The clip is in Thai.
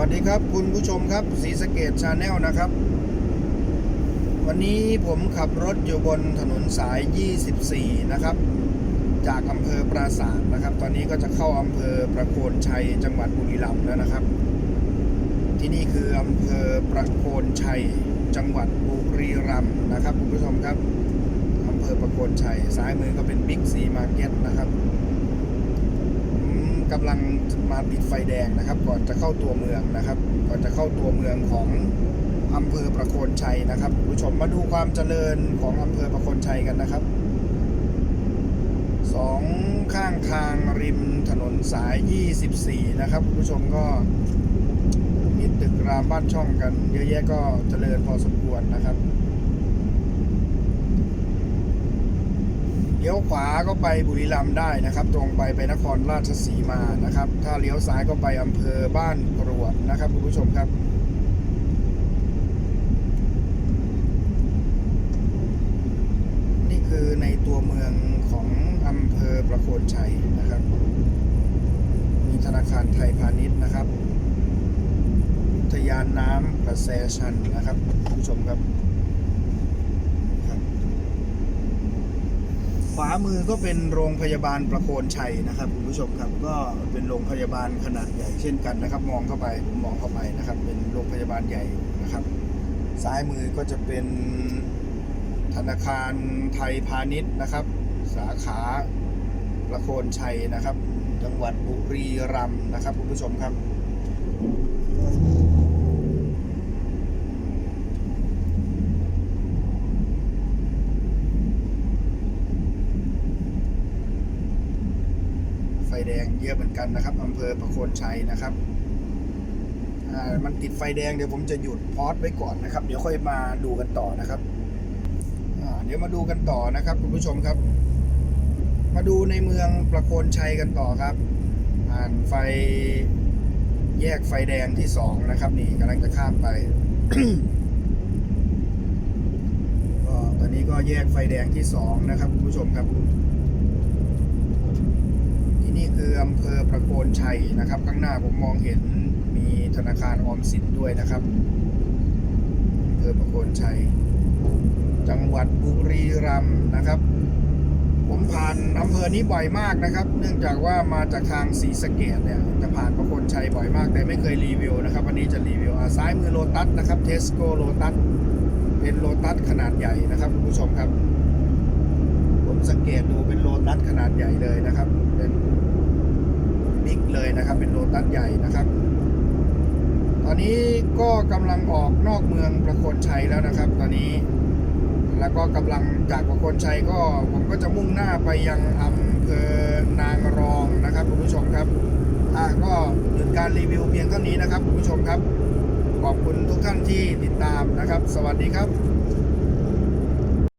วัสดีครับคุณผู้ชมครับสีสเกตชาแนลนะครับ วันนี้ผมขับรถอยู่บนถนนสาย 24 นะครับ จากอำเภอปราสาทนะครับ ตอนนี้ก็จะเข้าอำเภอประโคนชัยจังหวัดบุรีรัมย์แล้วนะครับ ที่นี่คืออำเภอประโคนชัยจังหวัดบุรีรัมย์นะครับคุณผู้ชมครับอำเภอประโคนชัยซ้ายมือก็เป็นบิ๊กซีมาร์เก็ตนะครับ กำลังมาติดไฟแดงนะครับ ก่อนจะเข้าตัวเมืองนะครับ ก่อนจะเข้าตัวเมืองของอำเภอประโคนชัยนะครับผู้ชมมาดูความเจริญของอำเภอประโคนชัยกันนะครับสองข้างทางริมถนนสาย 24 นะครับผู้ชมก็มีตึกรามบ้านช่องกัน เยอะแยะก็เจริญพอสมควรนะครับ ลี้ยวขวาก็ไปบุรีรัมย์ได้นะครับ ตรงไปไปนครราชสีมานะครับ ถ้าเลี้ยวซ้ายก็ไปอำเภอบ้านกรวดนะครับคุณผู้ชมครับนี่คือในตัวเมืองของอำเภอประโคนชัยนะครับ มีธนาคารไทยพาณิชย์นะครับ อุทยานน้ำกระแสชันนะครับคุณผู้ชมครับ ขวามือก็เป็นโรงพยาบาลประโคนชัยนะครับคุณผู้ชมครับก็เป็นโรงพยาบาลขนาดใหญ่เช่นกันนะครับ มองเข้าไปผมมองเข้าไปนะครับ เป็นโรงพยาบาลใหญ่นะครับ ซ้ายมือก็จะเป็นธนาคารไทยพาณิชย์นะครับ สาขาประโคนชัยนะครับ จังหวัดบุรีรัมย์นะครับคุณผู้ชมครับ แดงเยอะเหมือนกันนะครับอำเภอประโคนชัยนะครับมันติดไฟแดงเดี๋ยวผมจะหยุดพอสไว้ก่อนนะครับ เดี๋ยวค่อยมาดูกันต่อนะครับเดี๋ยวมาดูกันต่อนะครับคุณผู้ชมครับ มาดูในเมืองประโคนชัยกันต่อครับผ่านไฟแยกไฟแดงที่สองนะครับ นี่กำลังจะข้ามไปก็ตอนนี้ก็แยกไฟแดงที่สองนะครับคุณผู้ชมครับ ที่นี่คื อำเภอประโคนชัยนะครับ ข้างหน้าผมมองเห็นมีธนาคารออมสินด้วยนะครับอำเภอประโคนชัย จังหวัดบุรีรัมย์นะครับ ผมผ่านอำเภอนี้บ่อยมากนะครับ เนื่องจากว่ามาจากทางศรีสะเกดเนี่ยจะผ่านประโคนชัยบ่อยมาก แต่ไม่เคยรีวิวนะครับ วันนี้จะรีวิวอ่าซ้ายมือโลตัสนะครับเทสโก้โลตัสเป็นโลตัสขนาดใหญ่นะครับคุณผู้ชมครับ ผมสังเกตดูเป็นโลตัสขนาดใหญ่เลยนะครับ เป็น เลยนะครับ เป็นโลตัสใหญ่นะครับ ตอนนี้ก็กำลังออกนอกเมืองประโคนชัยแล้วนะครับ ตอนนี้ แล้วก็กำลังจากประโคนชัยก็ผมก็จะมุ่งหน้าไปยังอำเภอนางรองนะครับคุณผู้ชมครับอ่าก็หยุดการรีวิวเพียงเท่านี้นะครับคุณผู้ชมครับ ขอบคุณทุกท่านที่ติดตามนะครับ สวัสดีครับ